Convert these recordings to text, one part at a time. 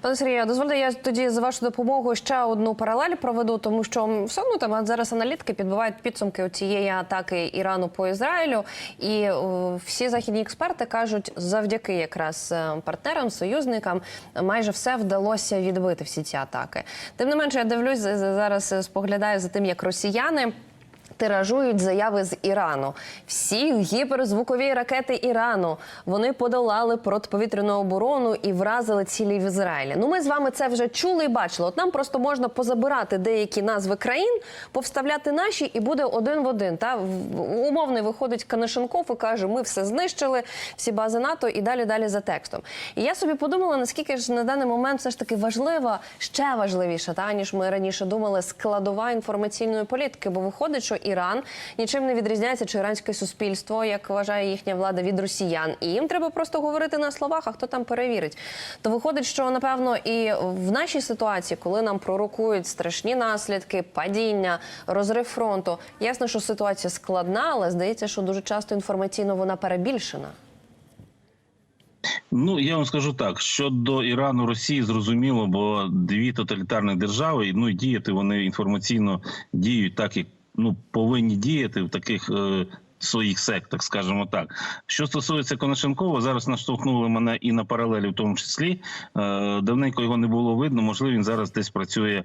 Пане Сергію, дозвольте, я тоді з вашою допомогою ще одну паралель проведу, тому що все одно там зараз аналітики підбивають підсумки цієї атаки Ірану по Ізраїлю, і о, всі західні експерти кажуть, завдяки якраз е, партнерам, союзникам, майже все вдалося відбити всі ці атаки. Тим не менше, я дивлюсь зараз, е, споглядаю за тим, як росіяни. Тиражують заяви з Ірану. Всі гіперзвукові ракети Ірану вони подолали протиповітряну оборону і вразили цілі в Ізраїлі. Ну ми з вами це вже чули і бачили. От нам просто можна позабирати деякі назви країн, повставляти наші, і буде один в один. Та умовний виходить Канишенков і каже: Ми все знищили, всі бази НАТО і далі далі за текстом. І я собі подумала, наскільки ж на даний момент все ж таки важлива, ще важливіша, та ніж ми раніше думали, складова інформаційної політики, бо виходить, що Іран нічим не відрізняється, чи іранське суспільство, як вважає їхня влада від росіян, і їм треба просто говорити на словах, а хто там перевірить. То виходить, що напевно і в нашій ситуації, коли нам пророкують страшні наслідки, падіння, розрив фронту, ясно, що ситуація складна, але здається, що дуже часто інформаційно вона перебільшена. Ну я вам скажу так: щодо Ірану, Росії, зрозуміло, бо дві тоталітарні держави, ну і діяти вони інформаційно діють так, як ну повинні діяти в таких. Своїх сектах, скажімо так, що стосується Конашенкова, зараз наштовхнули мене і на паралелі, в тому числі е, давненько його не було видно. Можливо, він зараз десь працює е,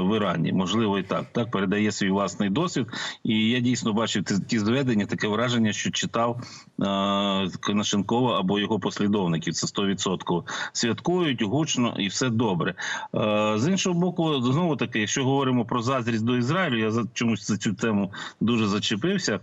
в Ірані. Можливо, і так. Так передає свій власний досвід. І я дійсно бачив ті, зведення, таке враження, що читав е, Конашенкова або його послідовників. Це 100%. святкують гучно і все добре. З іншого боку, знову таки, якщо говоримо про заздрість до Ізраїлю, я за чомусь за цю тему дуже зачепився.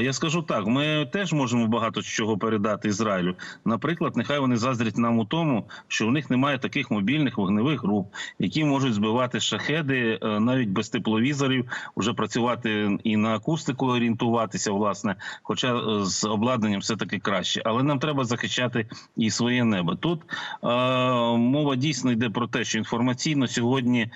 Я скажу так: ми теж можемо багато чого передати Ізраїлю. Наприклад, нехай вони заздрять нам у тому, що у них немає таких мобільних вогневих груп, які можуть збивати шахеди е, навіть без тепловізорів, вже працювати і на акустику орієнтуватися, власне, хоча е, з обладнанням все таки краще. Але нам треба захищати і своє небо. Тут е, мова дійсно йде про те, що інформаційно сьогодні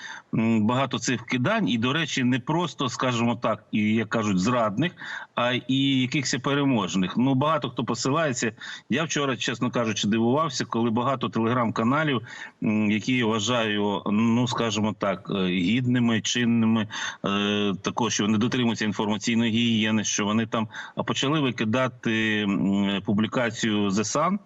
багато цих вкидань, і до речі, не просто скажімо так, і як кажуть, зрадних, а і якихось переможних. Ну багато хто посилається. Я вчора, чесно кажучи, дивувався, коли багато телеграм-каналів, які я вважаю, ну скажімо так, е, гідними, чинними, е, також що вони дотримуються інформаційної гігієни, що вони там почали викидати публікацію The Sun, е,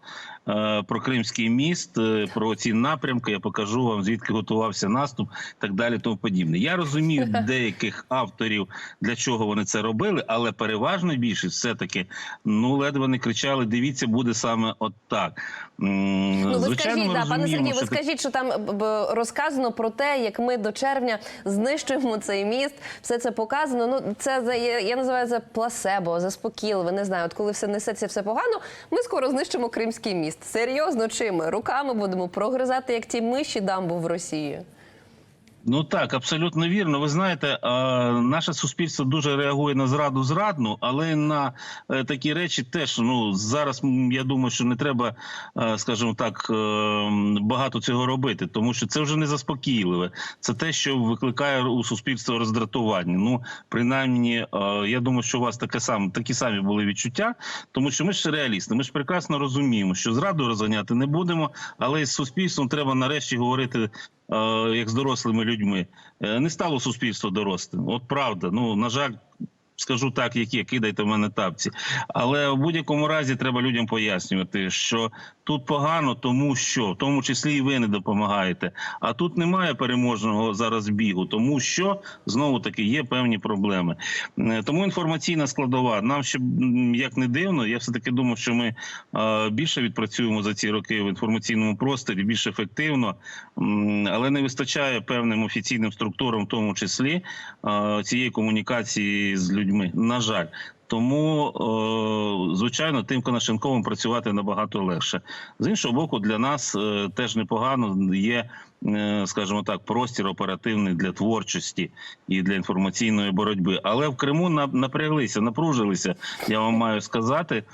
про Кримський міст, е, про ці напрямки. Я покажу вам звідки готувався наступ, так далі. Тому подібне. Я розумію деяких авторів для чого вони це робили, але переважно більшість все таки ну ледве не кричали: дивіться, буде саме от так. Ви звичайно, скажіть, ми да, пане Сергію, ви скажіть, що там розказано про те, як ми до червня знищуємо цей міст. Все це показано. Ну це за я, називаю це пласебо, заспокійливе. Не знаю, от коли все несеться все погано, ми скоро знищимо Кримський міст. Серйозно, чим руками будемо прогризати, як ті миші дамбу в Росії. Ну так, абсолютно вірно. Ви знаєте, наше суспільство дуже реагує на зраду зрадну, але на е, такі речі теж ну зараз я думаю, що не треба, е, скажімо так, е, багато цього робити, тому що це вже не заспокійливе. Це те, що викликає у суспільства роздратування. Ну принаймні, я думаю, що у вас таке саме такі самі були відчуття, тому що ми ж реалісти. Ми ж прекрасно розуміємо, що зраду розганяти не будемо, але із суспільством треба нарешті говорити як з дорослими людьми. Е, Не стало суспільство дорослим. От правда. Ну на жаль. Скажу так, як є, кидайте в мене тапці. Але в будь-якому разі треба людям пояснювати, що тут погано, тому що в тому числі і ви не допомагаєте. А тут немає переможного зараз бігу, тому що знову таки є певні проблеми. Е, Тому інформаційна складова. Нам ще як не дивно, я все таки думав, що ми більше відпрацюємо за ці роки в інформаційному просторі, більш ефективно, але не вистачає певним офіційним структурам, в тому числі цієї комунікації з людьми. На жаль. Тому, е, звичайно, тим Конашенковим працювати набагато легше. З іншого боку, для нас е, теж непогано є, скажімо так, простір оперативний для творчості і для інформаційної боротьби. Але в Криму напряглися, напружилися. Я вам маю сказати.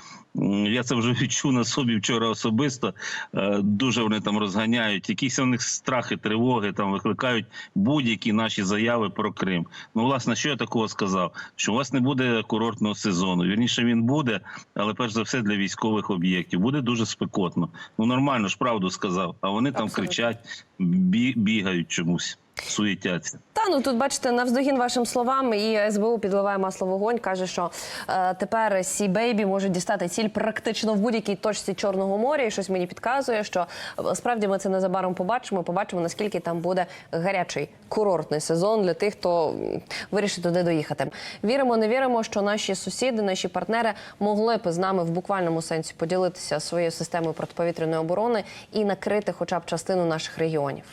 Я це вже відчув на собі вчора особисто. Е, Дуже вони там розганяють. Якісь у них страхи, тривоги там викликають будь-які наші заяви про Крим. Ну, власне, що я такого сказав? Що у вас не буде курортного сезону. Вірніше він буде, але перш за все для військових об'єктів. Буде дуже спекотно. Ну нормально ж правду сказав. А вони там кричать, бігають чомусь, суєтяться. Та ну тут бачите, навздогін вашим словам, і СБУ підливає масло вогонь. каже, що е, тепер Сі Бейбі можуть дістати ціль практично в будь-якій точці Чорного моря. І щось мені підказує, що е, справді ми це незабаром побачимо. Побачимо наскільки там буде гарячий курортний сезон для тих, хто вирішить туди доїхати. Віримо, не віримо, що наші сусіди, наші партнери могли б з нами в буквальному сенсі поділитися своєю системою протиповітряної оборони і накрити, хоча б частину наших регіонів.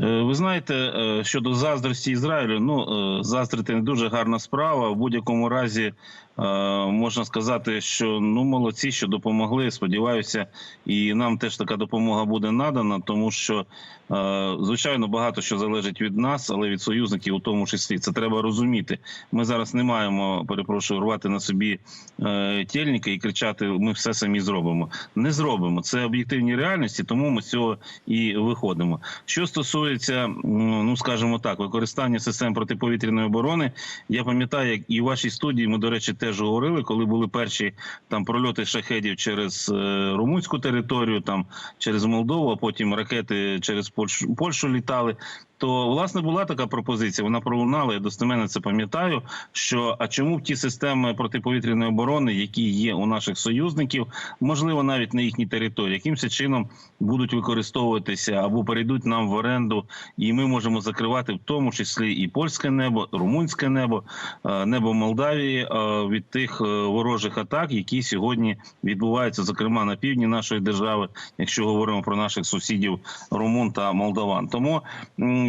Е, Ви знаєте, е, щодо заздрості Ізраїлю, ну е, заздрити не дуже гарна справа. В будь-якому разі можна сказати, що ну молодці, що допомогли. Сподіваюся, і нам теж така допомога буде надана, тому що е, звичайно багато що залежить від нас, але від союзників у тому числі. Це треба розуміти. Ми зараз не маємо, перепрошую, рвати на собі е, тільники і кричати: Ми все самі зробимо. Не зробимо. Це об'єктивні реальності, тому ми з цього і виходимо. Що стосується, ну скажімо так, використання систем протиповітряної оборони, я пам'ятаю, як і в вашій студії ми, до речі, теж говорили, коли були перші там прольоти шахедів через е, румунську територію, там через Молдову, а потім ракети через Польщу, Польщу літали. То власне була така пропозиція. Вона пролунала. Я достеменно це пам'ятаю. Що а чому б ті системи протиповітряної оборони, які є у наших союзників, можливо, навіть на їхній території, якимось чином будуть використовуватися або перейдуть нам в оренду, і ми можемо закривати в тому числі і польське небо, румунське небо, е, небо Молдавії е, від тих е, ворожих атак, які сьогодні відбуваються, зокрема на півдні нашої держави, якщо говоримо про наших сусідів румун та молдаван. Тому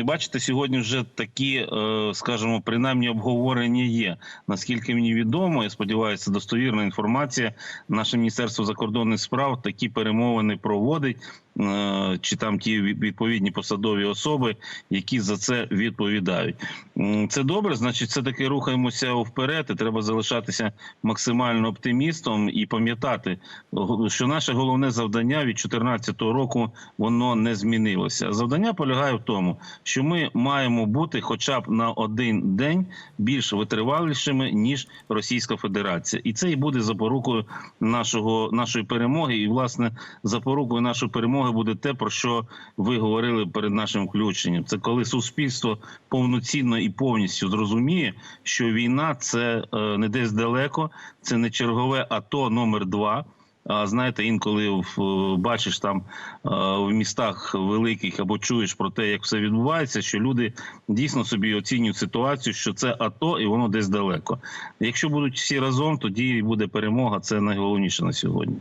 бачите, сьогодні вже такі, е, скажімо, принаймні обговорення є. Наскільки мені відомо, я сподіваюся, достовірна інформація. Наше міністерство закордонних справ такі перемовини проводить. Е, Чи там ті відповідні посадові особи, які за це відповідають, це добре. Значить, все таки рухаємося вперед. І треба залишатися максимально оптимістом і пам'ятати, що наше головне завдання від 2014 року воно не змінилося. Завдання полягає в тому, що ми маємо бути, хоча б на один день, більш витривалішими ніж Російська Федерація, і це і буде запорукою нашого нашої перемоги. І власне запорукою нашої перемоги буде те, про що ви говорили перед нашим включенням. Це коли суспільство повноцінно і повністю зрозуміє, що війна це е, не десь далеко, це не чергове АТО номер два. А знаєте, інколи в- бачиш там е, в містах великих або чуєш про те, як все відбувається, що люди дійсно собі оцінюють ситуацію, що це АТО і воно десь далеко. Якщо будуть всі разом, тоді буде перемога. Це найголовніше на сьогодні.